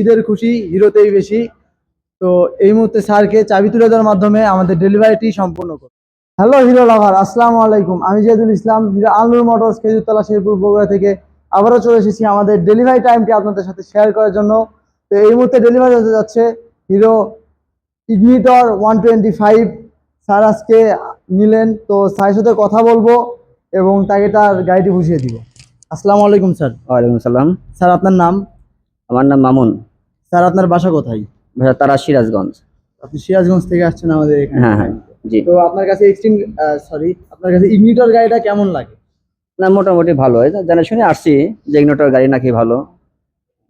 ঈদের খুশি হিরোতেই বেশি। তো এই মুহূর্তে স্যারকে চাবি তুলে দেওয়ার মাধ্যমে আমাদের ডেলিভারিটি সম্পূর্ণ করব। হ্যালো হিরো লাভার আসসালামু আলাইকুম। আমি জিয়াদুল ইসলাম হিরো আলনুর মোটরস খেজুরতলা শেরপুর বগুড়া থেকে আবারও চলে এসেছি আমাদের ডেলিভারি টাইমটি আপনাদের সাথে শেয়ার করার জন্য। তো এই মুহূর্তে ডেলিভারি হতে যাচ্ছে Hero Ignitor one twenty five. Sir আজকে নিলেন তো স্যারের সাথে কথা বলব এবং তাকে তার গাড়িটি বুঝিয়ে দিব। আসসালামু আলাইকুম স্যার। ওয়ালাইকুম আসসালাম। স্যার আপনার নাম? আমার নাম মামুন। স্যার আপনার বাসা কোথায়? ভাষা তারা সিরাজগঞ্জ। আপনি সিরাজগঞ্জ থেকে আসছেন আমাদের এখানে। হ্যাঁ হ্যাঁ জি। তো আপনার কাছে এক্সট্রিম সরি আপনার কাছে ইগনিটর গাড়িটা কেমন লাগে? না মোটামুটি ভালো। হয় জানা শুনে আসছি যে ইগনোটার গাড়ি নাকি ভালো।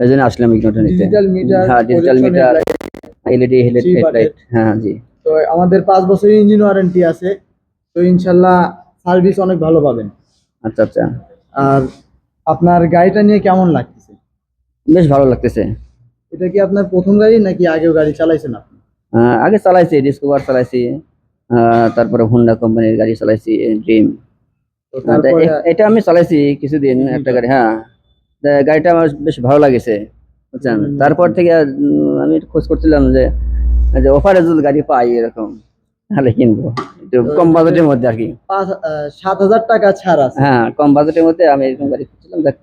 এই জন্য আসলাম ইগনোটা নিতে। ডিজিটাল মিটার হ্যাঁ ডিজিটাল মিটার এলইডি হেডলাইট হ্যাঁ জি। তো আমাদের পাঁচ বছরের ইঞ্জিন ওয়ারেন্টি আছে। তো ইনশাল্লাহ সার্ভিস অনেক ভালো পাবেন। আচ্ছা আচ্ছা। আর আপনার গাড়িটা নিয়ে কেমন লাগতেছে? বেশ ভালো লাগতেছে। এটা কি আপনার প্রথম গাড়ি নাকি আগেও গাড়ি চালাইছেন আপনি? আহ, আগে চালাইছি ডিসকভার চালাইছি তারপরে হুন্ডা কোম্পানির গাড়ি চালাইছি ড্রিম এটা আমি চালাইছি কিছুদিন একটা গাড়ি হ্যাঁ। গাড়িটা আমার বেশ ভালো লাগেছে বুঝছেন? তারপর থেকে আমি খোঁজ করছিলাম যে যে অফারে যদি গাড়ি পাই এরকম তাহলে কিনবো। একটু কম বাজেটের মধ্যে আর কি। সাত হাজার টাকা ছাড় আছে। হ্যাঁ কম বাজেটের মধ্যে আমি এরকম গাড়ি খুঁজছিলাম দেখ।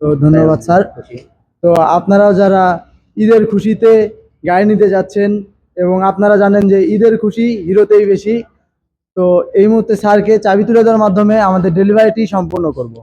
তো ধন্যবাদ স্যার। তো আপনারাও যারা ঈদের খুশিতে গায়ে নিতে যাচ্ছেন এবং আপনারা জানেন যে ঈদের খুশি হিরোতেই বেশি। তো এই মুহূর্তে স্যারকে চাবি তুলে দেওয়ার মাধ্যমে আমাদের ডেলিভারিটি সম্পূর্ণ করব।